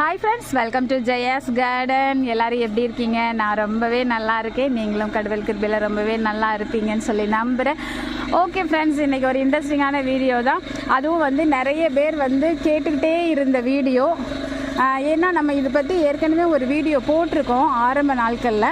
Hi friends welcome to Jaya's garden எல்லாரும் எப்படி இருக்கீங்க? நான் ரொம்பவே நல்லா இருக்கேன். நீங்களும் கடவுள் கிருபில ரொம்பவே நல்லா இருப்பீங்கன்னு சொல்லி நம்புகிறேன் ஓகே ஃப்ரெண்ட்ஸ் இன்றைக்கி ஒரு இன்ட்ரெஸ்டிங்கான வீடியோ தான். அதுவும் வந்து நிறைய பேர் வந்து கேட்டுக்கிட்டே இருந்த வீடியோ ஏன்னா நம்ம இதை பற்றி ஏற்கனவே ஒரு வீடியோ போட்டிருக்கோம் ஆரம்ப நாட்களில்.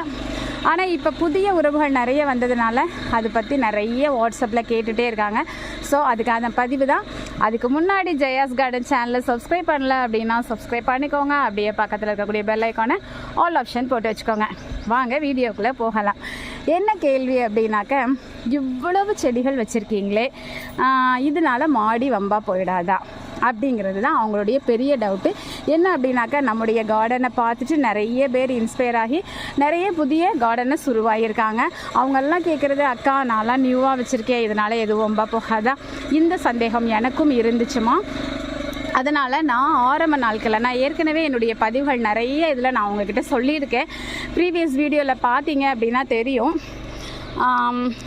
ஆனால் இப்போ புதிய உறவுகள் நிறைய வந்ததுனால அதை பற்றி நிறைய வாட்ஸ்அப்பில் கேட்டுகிட்டே இருக்காங்க. ஸோ அதுக்கான பதிவு தான். அதுக்கு முன்னாடி ஜெயாஸ் கார்டன் சேனலை சப்ஸ்கிரைப் பண்ணல அப்படின்னா சப்ஸ்கிரைப் பண்ணிக்கோங்க. அப்படியே பக்கத்தில் இருக்கக்கூடிய பெல் ஐக்கானை ஆல் ஆப்ஷன் போட்டு வச்சுக்கோங்க. வாங்க வீடியோக்குள்ளே போகலாம். என்ன கேள்வி அப்படின்னாக்க இவ்வளவு செடிகள் வச்சுருக்கீங்களே? இதனால மாடி வம்பா போயிடாதா? அப்படிங்கிறது தான் அவங்களுடைய பெரிய டவுட்டு என்ன அப்படின்னாக்கா நம்முடைய கார்டனை பார்த்துட்டு நிறைய பேர் இன்ஸ்பயர் ஆகி நிறைய புதிய கார்டனை சுருவாகியிருக்காங்க அவங்கெல்லாம் கேட்குறது அக்கா நான்லாம் நியூவாக வச்சுருக்கேன். இதனால் எதுவும் ரொம்ப போகாதா? இந்த சந்தேகம் எனக்கும் இருந்துச்சுமா. அதனால் நான் ஆரம்ப நாட்களில் நான் ஏற்கனவே என்னுடைய பதிவுகள் நிறைய இதில் நான் உங்ககிட்ட சொல்லியிருக்கேன். ப்ரீவியஸ் வீடியோவில் பார்த்தீங்க அப்படின்னா தெரியும்.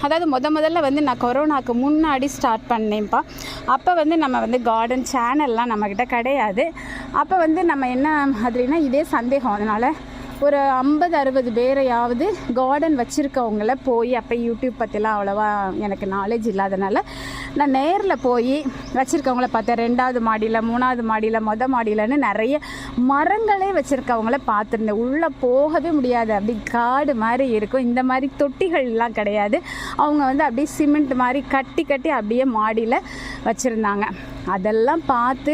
அதாவது முத முதல்ல வந்து நான் கொரோனாக்கு முன்னாடி ஸ்டார்ட் பண்ணேன்ப்பா. அப்போ வந்து நம்ம வந்து கார்டன் சேனல்லாம் நம்மக்கிட்ட கிடையாது. அப்போ வந்து நம்ம என்ன மாதிரினா இதே சந்தேகம். அதனால் ஒரு ஐம்பது அறுபது பேரையாவது கார்டன் வச்சுருக்கவங்கள போய் அப்போ யூடியூப் பற்றிலாம் அவ்வளோவா எனக்கு நாலேஜ் இல்லாதனால நான் நேரில் போய் வச்சுருக்கவங்கள பார்த்தேன். ரெண்டாவது மாடியில் மூணாவது மாடியில் மொத மாடியிலன்னு நிறைய மரங்களே வச்சுருக்கவங்கள பார்த்துருந்தேன். உள்ளே போகவே முடியாது. அப்படி காடு மாதிரி இருக்கும். இந்த மாதிரி தொட்டிகள்லாம் கிடையாது. அவங்க வந்து அப்படியே சிமெண்ட் மாதிரி கட்டி கட்டி அப்படியே மாடியில் வச்சுருந்தாங்க. அதெல்லாம் பார்த்து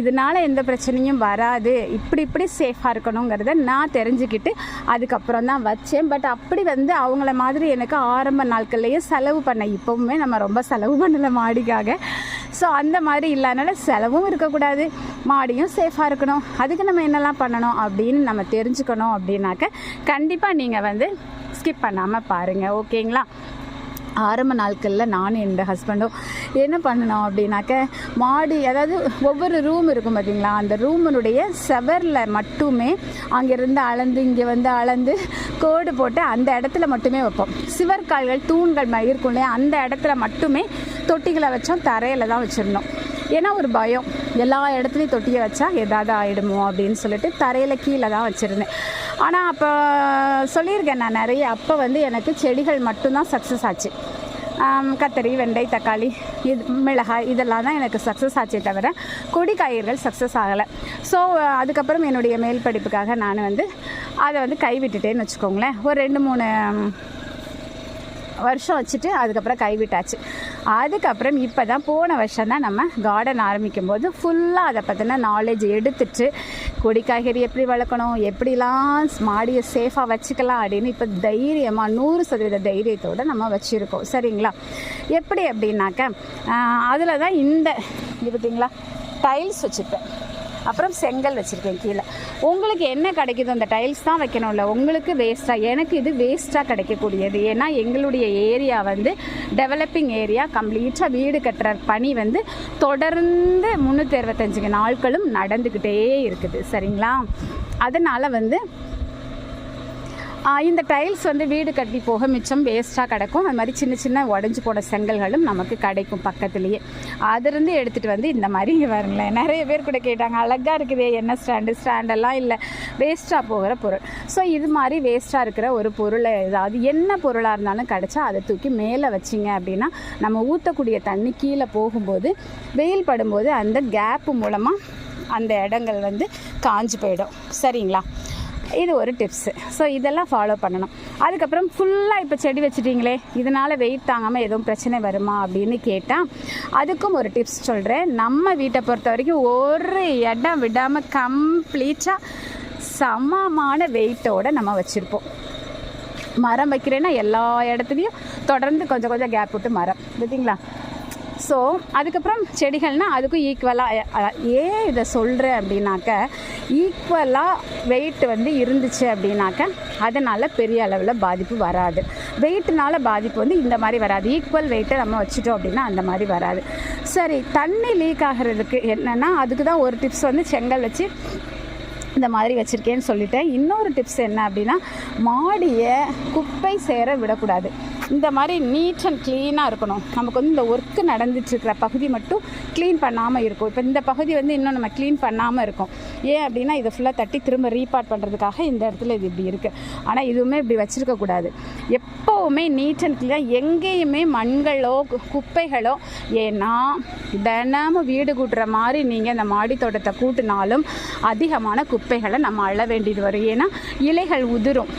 இதனால் எந்த பிரச்சனையும் வராது. இப்படி இப்படி சேஃபாக இருக்கணுங்கிறத நான் தெரிஞ்சுக்கிட்டு அதுக்கப்புறம் தான் வச்சேன். பட் அப்படி வந்து அவங்கள மாதிரி எனக்கு ஆரம்ப நாட்கள்லேயே செலவு பண்ண இப்போவுமே நம்ம ரொம்ப செலவு பண்ணலை மாடிக்காக. ஸோ அந்த மாதிரி இல்லாதனால செலவும் இருக்கக்கூடாது. மாடியும் சேஃபாக இருக்கணும். அதுக்கு நம்ம என்னெல்லாம் பண்ணணும் அப்படின்னு நம்ம தெரிஞ்சுக்கணும் அப்படின்னாக்க கண்டிப்பாக நீங்கள் வந்து ஸ்கிப் பண்ணாமல் பாருங்கள் ஓகேங்களா ஆரம்ப நாட்களில் நானும் என்னோட ஹஸ்பண்டும் என்ன பண்ணணும் அப்படின்னாக்க மாடி அதாவது ஒவ்வொரு ரூம் இருக்கும் பார்த்தீங்களா அந்த ரூமினுடைய செவரில் மட்டுமே அங்கேருந்து அளந்து இங்கே வந்து அளந்து கோடு போட்டு அந்த இடத்துல மட்டுமே வைப்போம். சிவர்கால்கள் தூண்கள் மாதிரி இருக்கும் இல்லையா? அந்த இடத்துல மட்டுமே தொட்டிகளை வச்சோம் தரையில் தான் வச்சுருந்தோம். ஏன்னா ஒரு பயம். எல்லா இடத்துலையும் தொட்டியை வச்சா ஏதாவது ஆகிடுமோ அப்படின்னு சொல்லிட்டு தரையில் கீழே தான் வச்சுருந்தேன். ஆனால் அப்போ சொல்லியிருக்கேன் நான் நிறைய. அப்போ வந்து எனக்கு செடிகள் மட்டும்தான் சக்ஸஸ் ஆச்சு. கத்தரி வெண்டை தக்காளி இது மிளகாய் இதெல்லாம் தான் எனக்கு சக்ஸஸ் ஆச்சே தவிர கொடி காய்கறிகள் சக்ஸஸ் ஆகலை. ஸோ அதுக்கப்புறம் என்னுடைய மேல் படிப்புக்காக நான் வந்து அதை வந்து கைவிட்டுட்டேன்னு வச்சுக்கோங்களேன். ஒரு ரெண்டு மூணு வருஷம் வச்சுட்டு அதுக்கப்புறம் கைவிட்டாச்சு. அதுக்கப்புறம் இப்போ தான் போன வருஷம் தான் நம்ம கார்டன் ஆரம்பிக்கும் போது ஃபுல்லாக அதை பற்றின நாலேஜ் எடுத்துட்டு கொடி காய்கறி எப்படி வளர்க்கணும் எப்படிலாம் மாடியை சேஃபாக வச்சுக்கலாம் அப்படின்னு இப்போ தைரியமாக நூறு சதவீத தைரியத்தோடு நம்ம வச்சுருக்கோம். சரிங்களா? எப்படி அப்படின்னாக்க அதில் தான் இந்த இது பார்த்தீங்களா? டைல்ஸ் வச்சுருப்பேன். அப்புறம் செங்கல் வச்சுருக்கேன் கீழே. உங்களுக்கு என்ன கிடைக்குதோ? அந்த டைல்ஸ் தான் வைக்கணும்ல. உங்களுக்கு வேஸ்ட்டாக எனக்கு இது வேஸ்ட்டாக கிடைக்கக்கூடியது. ஏன்னா எங்களுடைய ஏரியா வந்து டெவலப்பிங் ஏரியா கம்ப்ளீட்டாக வீடு கட்டுற பணி வந்து தொடர்ந்து முந்நூற்றி அறுபத்தஞ்சுங்க நாட்களும் நடந்துக்கிட்டே இருக்குது. சரிங்களா? அதனால் வந்து இந்த டைல்ஸ் வந்து வீடு கட்டி போக மிச்சம் வேஸ்ட்டாக கிடக்கும். அது மாதிரி சின்ன சின்ன உடஞ்சி போன செங்கல்களும் நமக்கு கிடைக்கும் பக்கத்துலேயே. அதிலிருந்து எடுத்துகிட்டு வந்து இந்த மாதிரி இங்கே வருங்களேன் நிறைய பேர் கூட கேட்டாங்க அழகாக இருக்குது என்ன ஸ்டாண்டு ஸ்டாண்டெல்லாம் இல்லை. வேஸ்ட்டாக போகிற பொருள். ஸோ இது மாதிரி வேஸ்ட்டாக இருக்கிற ஒரு பொருளை ஏதாவது என்ன பொருளாக இருந்தாலும் கிடச்சா அதை தூக்கி மேலே வச்சிங்க அப்படின்னா நம்ம ஊற்றக்கூடிய தண்ணி கீழே போகும்போது வெயில் படும்போது அந்த கேப்பு மூலமாக அந்த இடங்கள் வந்து காஞ்சு போயிடும். சரிங்களா? இது ஒரு டிப்ஸு ஸோ இதெல்லாம் ஃபாலோ பண்ணணும். அதுக்கப்புறம் ஃபுல்லாக இப்போ செடி வச்சுட்டிங்களே இதனால் வெயிட் தாங்காமல் எதுவும் பிரச்சனை வருமா அப்படின்னு கேட்டால் அதுக்கும் ஒரு டிப்ஸ் சொல்கிறேன் நம்ம வீட்டை பொறுத்த வரைக்கும் ஒரு இடம் விடாமல் கம்ப்ளீட்டாக சமமான வெயிட்டோடு நம்ம வச்சுருப்போம். மரம் வைக்கிறேன்னா எல்லா இடத்துலையும் தொடர்ந்து கொஞ்சம் கொஞ்சம் கேப் விட்டு மரம். பார்த்தீங்களா ஸோ அதுக்கப்புறம் செடிகள்னால் அதுக்கும் ஈக்குவலாக ஏன் இதை சொல்கிறேன் அப்படின்னாக்க ஈக்குவலாக வெயிட் வந்து இருந்துச்சு அப்படின்னாக்க அதனால் பெரிய அளவில் பாதிப்பு வராது. வெயிட்னால பாதிப்பு வந்து இந்த மாதிரி வராது. ஈக்குவல் வெயிட்டை நம்ம வச்சுட்டோம் அப்படின்னா அந்த மாதிரி வராது. சரி தண்ணி லீக் ஆகிறதுக்கு என்னென்னா அதுக்கு தான் ஒரு டிப்ஸ் வந்து செங்கல் வச்சு இந்த மாதிரி வச்சுருக்கேன்னு சொல்லிட்டேன். இன்னொரு டிப்ஸ் என்ன அப்படின்னா மாடியை குப்பை சேர விடக்கூடாது. இந்த மாதிரி நீட் அண்ட் க்ளீனாக இருக்கணும். நமக்கு வந்து இந்த ஒர்க்கு நடந்துட்டுருக்கிற பகுதி மட்டும் க்ளீன் பண்ணாமல் இருக்கும். இப்போ இந்த பகுதி வந்து இன்னும் நம்ம க்ளீன் பண்ணாமல் இருக்கும். ஏன் அப்படின்னா இதை ஃபுல்லாக தட்டி திரும்ப ரீபார்ட் பண்ணுறதுக்காக இந்த இடத்துல இது இப்படி இருக்குது ஆனால் இதுவுமே இப்படி வச்சுருக்கக்கூடாது எப்போவுமே நீட் அண்ட் க்ளீனாக எங்கேயுமே மண்களோ குப்பைகளோ ஏன்னா தினமும் வீடு கூட்டுற மாதிரி நீங்கள் இந்த மாடி தோட்டத்தை கூட்டினாலும் அதிகமான குப்பைகளை நம்ம அள்ள வேண்டியது வரும். ஏன்னா இலைகள் உதிரும்.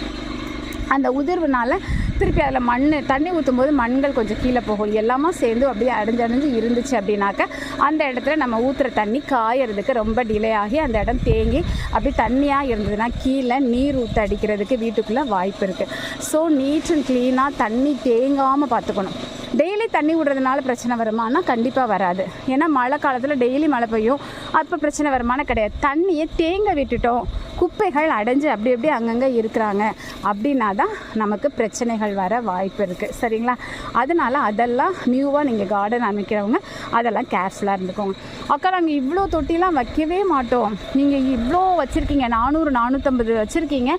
அந்த உதிர்வுனால திருப்பி அதில் மண் தண்ணி ஊற்றும் போது மண்கள் கொஞ்சம் கீழே போகும். எல்லாமே சேர்ந்து அப்படியே அடைஞ்சு அடைஞ்சு இருந்துச்சு அப்படின்னாக்க அந்த இடத்துல நம்ம ஊற்றுற தண்ணி காயறதுக்கு ரொம்ப டிலே ஆகி அந்த இடம் தேங்கி அப்படி தண்ணியாக இருந்ததுன்னா கீழே நீர் ஊற்ற அடிக்கிறதுக்கு வீட்டுக்குள்ளே வாய்ப்பு இருக்குது ஸோ நீட் அண்ட் க்ளீனாக தண்ணி தேங்காமல் பார்த்துக்கணும். டெய்லி தண்ணி விடுறதுனால பிரச்சனை வருமானா கண்டிப்பாக வராது. ஏன்னா மழை காலத்தில் டெய்லி மழை பெய்யும். அப்போ பிரச்சனை வருமானம் கிடையாது. தண்ணியை தேங்க விட்டுட்டோம். குப்பைகள் அடைஞ்சு அப்படி அப்படி அங்கங்கே இருக்கிறாங்க. அப்படின்னா தான் நமக்கு பிரச்சனைகள் வர வாய்ப்பு இருக்குது சரிங்களா? அதனால் அதெல்லாம் நியூவாக நீங்கள் கார்டன் அமைக்கிறவங்க அதெல்லாம் கேர்ஃபுல்லாக இருந்துக்கோங்க. அக்கா நாங்கள் இவ்வளோ தொட்டிலாம் வைக்கவே மாட்டோம். நீங்கள் இவ்வளோ வச்சுருக்கீங்க. நானூறு நானூற்றம்பது வச்சுருக்கீங்க.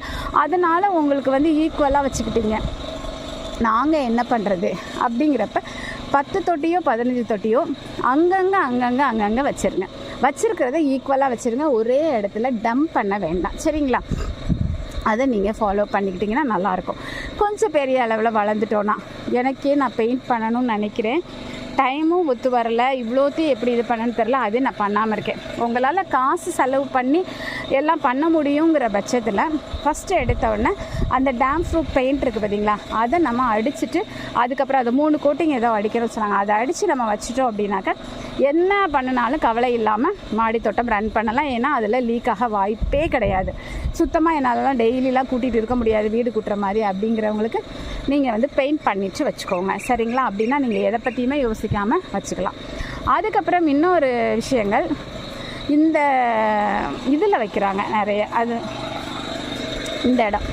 அதனால் உங்களுக்கு வந்து ஈக்குவலாக வச்சுக்கிட்டீங்க. நாங்கள் என்ன பண்ணுறது அப்படிங்கிறப்ப பத்து தொட்டியோ பதினஞ்சு தொட்டியோ அங்கங்கே அங்கங்கே அங்கங்கே வச்சுருங்க. வச்சுருக்கிறத ஈக்குவலாக வச்சுருங்க. ஒரே இடத்துல டம்ப் பண்ண வேண்டாம். சரிங்களா? அதை நீங்கள் ஃபாலோ பண்ணிக்கிட்டிங்கன்னா நல்லாயிருக்கும். கொஞ்சம் பெரிய அளவில் வளர்ந்துட்டோன்னா எனக்கே நான் பெயிண்ட் பண்ணணும்னு நினைக்கிறேன். டைமும் ஒத்து வரல. இவ்வளோத்தையும் எப்படி இது பண்ணணும்னு தெரில அது நான் பண்ணாமல் இருக்கேன். உங்களால் காசு செலவு பண்ணி எல்லாம் பண்ண முடியுங்கிற பட்சத்தில் ஃபஸ்ட்டு எடுத்த உடனே அந்த டேம் ஃப்ரூட் பெயிண்ட் இருக்குது பார்த்தீங்களா அதை நம்ம அடிச்சுட்டு அதுக்கப்புறம் அது மூணு கோட்டிங் ஏதோ அடிக்கிறோம்னு சொன்னாங்க. அதை அடித்து நம்ம வச்சிட்டோம் அப்படின்னாக்க என்ன பண்ணினாலும் கவலை இல்லாமல் மாடி தோட்டம் ரன் பண்ணலாம். ஏன்னா அதில் லீக் ஆக வாய்ப்பே கிடையாது. சுத்தமாக என்னாலலாம் டெய்லிலாம் கூட்டிகிட்டு இருக்க முடியாது வீடு கூட்டுற மாதிரி அப்படிங்கிறவங்களுக்கு நீங்கள் வந்து பெயிண்ட் பண்ணிட்டு வச்சுக்கோங்க. சரிங்களா? அப்படின்னா நீங்கள் எதை பற்றியுமே யோசிக்காமல் வச்சுக்கலாம். அதுக்கப்புறம் இன்னொரு விஷயங்கள் இந்த இதில் வைக்கிறாங்க நிறைய. அது இந்த இடம்.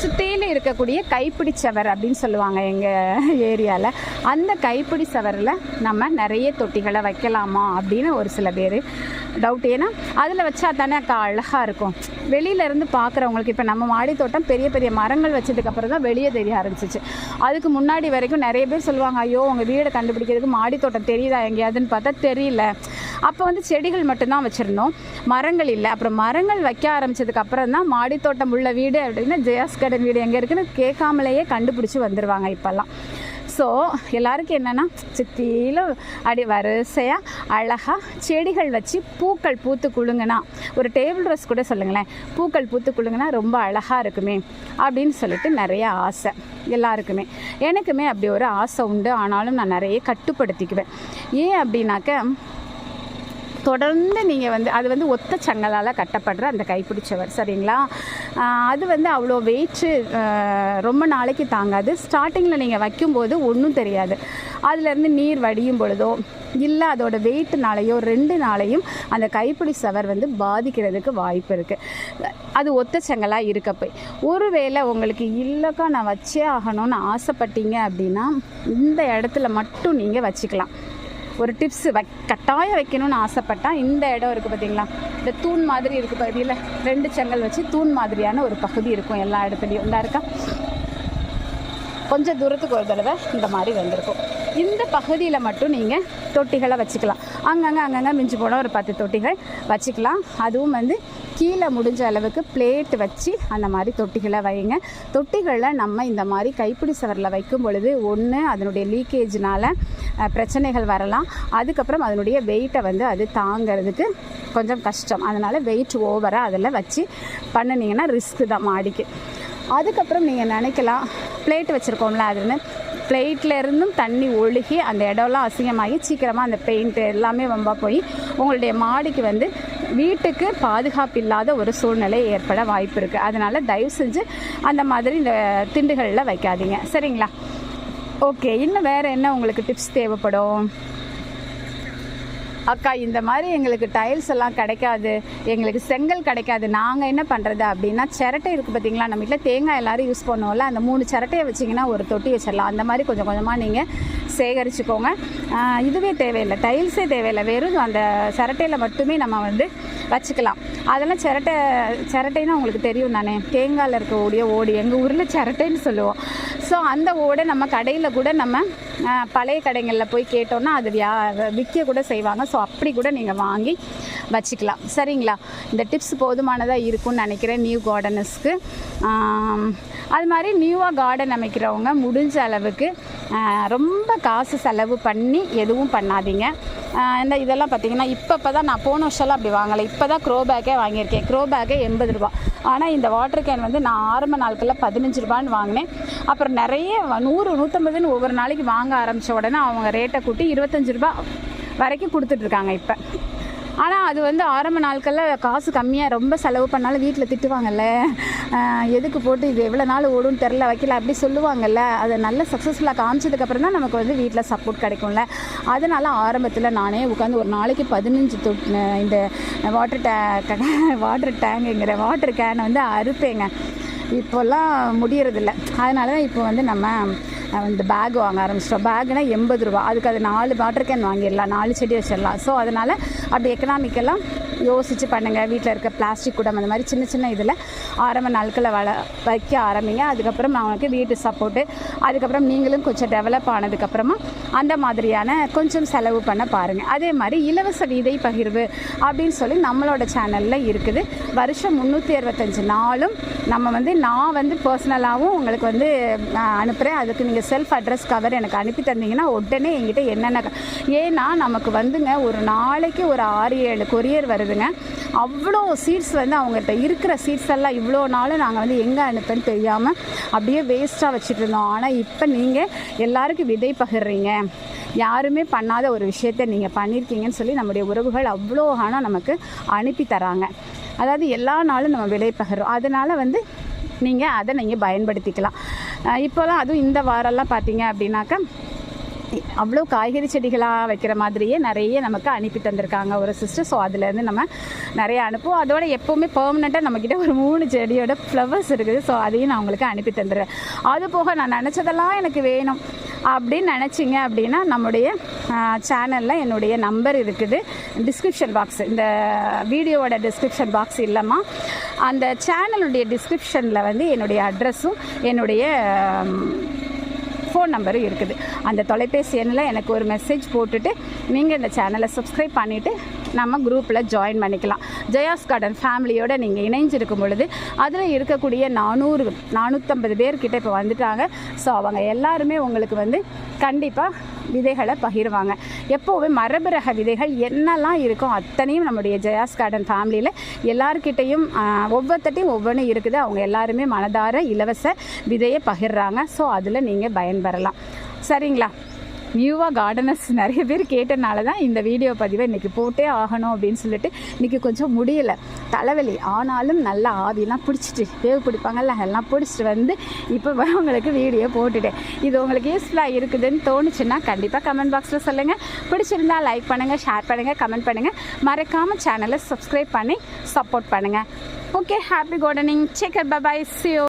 சுற்றிலும் இருக்கக்கூடிய கைப்பிடி சவர் அப்படின்னு சொல்லுவாங்க எங்கள் ஏரியாவில் அந்த கைப்பிடி சவரில் நம்ம நிறைய தொட்டிகளை வைக்கலாமா அப்படின்னு ஒரு சில பேர் டவுட் ஏன்னா அதில் வச்சா தானே அக்கா அழகாக இருக்கும். வெளியிலேருந்து பார்க்குறவங்களுக்கு இப்போ நம்ம மாடி தோட்டம் பெரிய பெரிய மரங்கள் வச்சதுக்கப்புறம் தான் வெளியே தெரிய ஆரம்பிச்சிச்சு. அதுக்கு முன்னாடி வரைக்கும் நிறைய பேர் சொல்லுவாங்க ஐயோ உங்கள் வீடை கண்டுபிடிக்கிறதுக்கு மாடி தோட்டம் தெரியுதா எங்கேயாதுன்னு பார்த்தா தெரியல. அப்போ வந்து செடிகள் மட்டும்தான் வச்சுருந்தோம். மரங்கள் இல்லை. அப்புறம் மரங்கள் வைக்க ஆரம்பிச்சதுக்கு அப்புறம் தான் மாடி தோட்டம் உள்ள வீடு அப்படின்னா ஜெயாஸ் கார்டன் வீடு எங்கே இருக்குன்னு கேட்காமலேயே கண்டுபிடிச்சி வந்துடுவாங்க இப்போல்லாம். ஸோ எல்லாருக்கும் என்னென்னா சுற்றிலும் அப்படி வரிசையாக அழகாக செடிகள் வச்சு பூக்கள் பூத்து குலுங்குனா ஒரு டேபிள் ரோஸ் கூட சொல்லுங்களேன் பூக்கள் பூத்து குலுங்குனா ரொம்ப அழகாக இருக்குமே அப்படின்னு சொல்லிட்டு நிறைய ஆசை எல்லாருக்குமே. எனக்குமே அப்படி ஒரு ஆசை உண்டு. ஆனாலும் நான் நிறைய கட்டுப்படுத்திக்குவேன். ஏன் அப்படின்னாக்க தொடர்ந்து நீங்கள் வந்து அது வந்து ஒத்த சங்கலால் கட்டப்படுற அந்த கைப்பிடிச்சவர். சரிங்களா? அது வந்து அவ்வளோ வெயிட்டு ரொம்ப நாளைக்கு தாங்காது. ஸ்டார்டிங்கில் நீங்கள் வைக்கும்போது ஒன்றும் தெரியாது. அதுலேருந்து நீர் வடியும் பொழுதோ இல்லை அதோட வெயிட்னாலேயோ ரெண்டு நாளையும் அந்த கைப்பிடி சவர் வந்து பாதிக்கிறதுக்கு வாய்ப்பு இருக்குது அது ஒத்தச்சங்கலாக இருக்க போய். ஒருவேளை உங்களுக்கு இல்லைக்கா நான் வச்சே ஆகணும்னு ஆசைப்பட்டீங்க அப்படின்னா இந்த இடத்துல மட்டும் நீங்கள் வச்சுக்கலாம். ஒரு டிப்ஸு வை கட்டாயம் வைக்கணும்னு ஆசைப்பட்டா இந்த இடம் இருக்குது பார்த்தீங்களா இந்த தூண் மாதிரி இருக்குது பகுதியில் ரெண்டு செங்கல் வச்சு தூண் மாதிரியான ஒரு பகுதி இருக்கும் எல்லா இடத்துலையும். இந்த இருக்கா? கொஞ்சம் தூரத்துக்கு ஒரு தடவை இந்த மாதிரி வந்திருக்கும். இந்த பகுதியில் மட்டும் நீங்கள் தொட்டிகளை வச்சுக்கலாம். அங்கங்கே அங்கங்கே மிஞ்சி போனால் ஒரு பத்து தொட்டிகள் வச்சுக்கலாம். அதுவும் வந்து கீழே முடிஞ்ச அளவுக்கு பிளேட் வச்சு அந்த மாதிரி தொட்டிகளை வைங்க. தொட்டிகளை நம்ம இந்த மாதிரி கைப்பிடி சவரில் வைக்கும் பொழுது ஒன்று அதனுடைய லீக்கேஜினால் பிரச்சனைகள் வரலாம். அதுக்கப்புறம் அதனுடைய வெயிட்டை வந்து அது தாங்கிறதுக்கு கொஞ்சம் கஷ்டம். அதனால் வெயிட் ஓவராக அதில் வச்சு பண்ணினீங்கன்னா ரிஸ்க்கு தான் மாடிக்கு. அதுக்கப்புறம் நீங்கள் நினைக்கலாம் பிளேட் வச்சுருக்கோம்ல அதுன்னு பிளேட்டில் இருந்தும் தண்ணி ஒழுகி அந்த இடம்லாம் அசிங்கமாகி சீக்கிரமாக அந்த பெயிண்ட் எல்லாமே வம்பாக போய் உங்களுடைய மாடிக்கு வந்து வீட்டுக்கு பாதுகாப்பு இல்லாத ஒரு சூழ்நிலை ஏற்பட வாய்ப்பு இருக்குது அதனால் தயவு செஞ்சு அந்த மாதிரி இந்த திண்டுகளில் வைக்காதீங்க. சரிங்களா? ஓகே இன்னும் வேறு என்ன உங்களுக்கு டிப்ஸ் தேவைப்படும்? அக்கா இந்த மாதிரி எங்களுக்கு டைல்ஸ் எல்லாம் கிடைக்காது. எங்களுக்கு செங்கல் கிடைக்காது. நாங்கள் என்ன பண்ணுறது அப்படின்னா சிரட்டை இருக்குது பார்த்தீங்களா நம்ம வீட்டில் தேங்காய் எல்லோரும் யூஸ் பண்ணுவோம்ல அந்த மூணு சிரட்டையை வச்சிங்கன்னா ஒரு தொட்டி வச்சிடலாம். அந்த மாதிரி கொஞ்சம் கொஞ்சமாக நீங்கள் சேகரிச்சுக்கோங்க. இதுவே தேவையில்லை. டைல்ஸே தேவையில்லை. வெறும் அந்த சிரட்டையில் மட்டுமே நம்ம வந்து வச்சுக்கலாம். அதெல்லாம் சிரட்டை சிரட்டைன்னா உங்களுக்கு தெரியும் தானே. தேங்காயில் இருக்கக்கூடிய ஓடு எங்கள் ஊரில் சிரட்டைன்னு சொல்லுவோம். ஸோ அந்த ஓடை நம்ம கடையில் கூட நம்ம பழைய கடைகளில் போய் கேட்டோம்னா அது வியா விற்க கூட செய்வாங்க. ஸோ அப்படி கூட நீங்கள் வாங்கி வச்சுக்கலாம். சரிங்களா? இந்த டிப்ஸ் போதுமானதாக இருக்கும்னு நினைக்கிறேன் நியூ கார்டனர்ஸ்க்கு அது மாதிரி நியூவாக கார்டன் அமைக்கிறவங்க முடிஞ்ச அளவுக்கு ரொம்ப காசு செலவு பண்ணி எதுவும் பண்ணாதீங்க. இந்த இதெல்லாம் பார்த்தீங்கன்னா இப்போ இப்போ தான் நான் போன வருஷம்லாம் அப்படி வாங்கலை. இப்போ தான் க்ரோ பேக்கே வாங்கியிருக்கேன். க்ரோ பேக்கே எண்பது ரூபா. ஆனால் இந்த வாட்டர் கேன் வந்து நான் ஆரம்ப நாட்களில் பதினஞ்சு ரூபான்னு வாங்கினேன். அப்புறம் நிறைய நூறு நூற்றம்பதுன்னு ஒவ்வொரு நாளைக்கு வாங்க வாங்க ஆரம்பித்த உடனே அவங்க ரேட்டை கூட்டி இருபத்தஞ்சு ரூபா வரைக்கும் கொடுத்துட்ருக்காங்க இப்போ. ஆனால் அது வந்து ஆரம்ப நாட்களில் காசு கம்மியாக ரொம்ப செலவு பண்ணாலும் வீட்டில் திட்டுவாங்கல்ல. எதுக்கு போட்டு இது எவ்வளோ நாள் ஓடும் தெரில வைக்கல அப்படி சொல்லுவாங்கல்ல. அதை நல்ல சக்ஸஸ்ஃபுல்லாக காமிச்சதுக்கப்புறம் தான் நமக்கு வந்து வீட்டில் சப்போர்ட் கிடைக்கும்ல. அதனால் ஆரம்பத்தில் நானே உட்காந்து ஒரு நாளைக்கு பதினஞ்சு தொட் இந்த வாட்டர் டே வாட்டர் டேங்குங்கிற வாட்டர் கேனை வந்து அறுப்பேங்க. இப்போல்லாம் முடியறதில்ல. அதனால தான் இப்போ வந்து நம்ம இந்த பேக் வாங்க ஆரம்பிச்சிட்டோம் பேக்னா எண்பது ரூபா. அதுக்கு அது நாலு வாட்டர் கேன் வாங்கிடலாம். நாலு செடி வச்சிடலாம். ஸோ அதனால் அப்படி எக்கனாமிக்கெல்லாம் யோசித்து பண்ணுங்கள் வீட்டில் இருக்க பிளாஸ்டிக் குடம் அந்த மாதிரி சின்ன சின்ன இதில் ஆரம்ப நாட்களில் வள வைக்க ஆரம்பிங்க. அதுக்கப்புறம் அவனுக்கு வீட்டு சப்போர்ட்டு அதுக்கப்புறம் நீங்களும் கொஞ்சம் டெவலப் ஆனதுக்கப்புறமா அந்த மாதிரியான கொஞ்சம் செலவு பண்ண பாருங்கள் அதே மாதிரி இலவச விதை பகிர்வு அப்படின்னு சொல்லி நம்மளோட சேனலில் இருக்குது. வருஷம் முந்நூற்றி அறுபத்தஞ்சு நாளும் நம்ம வந்து நான் வந்து பர்சனலாகவும் உங்களுக்கு வந்து நான் அனுப்புகிறேன் அதுக்கு நீங்கள் செல்ஃப் அட்ரஸ் கவர் எனக்கு அனுப்பி தந்தீங்கன்னா உடனே என்கிட்ட என்னென்ன ஏன்னா நமக்கு வந்துங்க ஒரு நாளைக்கு ஒரு ஆறு ஏழு கொரியர் வருதுங்க. அவ்வளோ சீட்ஸ் வந்து அவங்ககிட்ட இருக்கிற சீட்ஸ் எல்லாம் இவ்வளோ நாளும் நாங்கள் வந்து எங்கே அனுப்புன்னு தெரியாமல் அப்படியே வேஸ்ட்டாக வச்சுட்டு இருந்தோம். ஆனால் இப்போ நீங்கள் எல்லாருக்கும் விதை பகிர்றீங்க. யாருமே பண்ணாத ஒரு விஷயத்தை நீங்கள் பண்ணியிருக்கீங்கன்னு சொல்லி நம்முடைய உறவுகள் அவ்வளோ ஆனால் நமக்கு அனுப்பி தராங்க. அதாவது எல்லா நாளும் நம்ம விலை பகிர்றோம். அதனால் வந்து நீங்கள் அதை நீங்கள் பயன்படுத்திக்கலாம். இப்போலாம் அதுவும் இந்த வாரம்லாம் பார்த்தீங்க அப்படின்னாக்கா அவ்வளோ காய்கறி செடிகளாக வைக்கிற மாதிரியே நிறைய நமக்கு அனுப்பி தந்திருக்காங்க ஒரு சிஸ்டர். ஸோ அதுலேருந்து நம்ம நிறைய அனுப்புவோம். அதோட எப்போவுமே பெர்மனெண்ட்டாக நம்மக்கிட்ட ஒரு மூணு செடியோட ஃப்ளவர்ஸ் இருக்குது. ஸோ அதையும் நான் உங்களுக்கு அனுப்பி தந்துடுறேன். அது போக நான் நினச்சதெல்லாம் எனக்கு வேணும். அப்படின்னு நினச்சிங்க அப்படின்னா நம்முடைய சேனலில் என்னுடைய நம்பர் இருக்குது. டிஸ்கிரிப்ஷன் பாக்ஸ் இந்த வீடியோவோட டிஸ்கிரிப்ஷன் பாக்ஸ் இல்லைம்மா. அந்த சேனலுடைய டிஸ்கிரிப்ஷனில் வந்து என்னுடைய அட்ரஸும் என்னுடைய ஃபோன் நம்பரும் இருக்குது. அந்த தொலைபேசி எண்ணில் எனக்கு ஒரு மெசேஜ் போட்டுட்டு நீங்கள் இந்த சேனலை சப்ஸ்கிரைப் பண்ணிவிட்டு நம்ம குரூப்பில் ஜாயின் பண்ணிக்கலாம். ஜெயாஸ் கார்டன் ஃபேமிலியோடு நீங்கள் இணைஞ்சிருக்கும் பொழுது அதில் இருக்கக்கூடிய நானூறு நானூற்றம்பது பேர்கிட்ட இப்போ வந்துட்டாங்க. ஸோ அவங்க எல்லாருமே உங்களுக்கு வந்து கண்டிப்பாக விதைகளை பகிர்வாங்க. எப்போவுமே மரபரக விதைகள் என்னெல்லாம் இருக்கோ அத்தனையும் நம்முடைய ஜெயாஸ் கார்டன் ஃபேமிலியில் எல்லார்கிட்டையும் ஒவ்வொருத்தட்டையும் ஒவ்வொன்றும் இருக்குது. அவங்க எல்லாருமே மனதார இலவச விதையை பகிர்றாங்க. ஸோ அதில் நீங்கள் பயன்பெறலாம். சரிங்களா? நியூவாக கார்டனர்ஸ் நிறைய பேர் கேட்டனால தான் இந்த வீடியோ பதிவை இன்றைக்கி போட்டே ஆகணும் அப்படின்னு சொல்லிட்டு இன்றைக்கி கொஞ்சம் முடியலை. தலைவலி. ஆனாலும் நல்லா ஆவிலாம் பிடிச்சிட்டு வேவு பிடிப்பாங்கல்ல எல்லாம் பிடிச்சிட்டு வந்து இப்போ உங்களுக்கு வீடியோ போட்டுட்டேன். இது உங்களுக்கு யூஸ்ஃபுல்லாக இருக்குதுன்னு தோணுச்சுன்னா கண்டிப்பாக கமெண்ட் பாக்ஸில் சொல்லுங்கள் பிடிச்சிருந்தா லைக் பண்ணுங்கள் ஷேர் பண்ணுங்கள் கமெண்ட் பண்ணுங்கள் மறக்காமல் சேனலை சப்ஸ்கிரைப் பண்ணி சப்போர்ட் பண்ணுங்கள் ஓகே ஹாப்பி கார்டனிங் செக்கர் பபாய் சியோ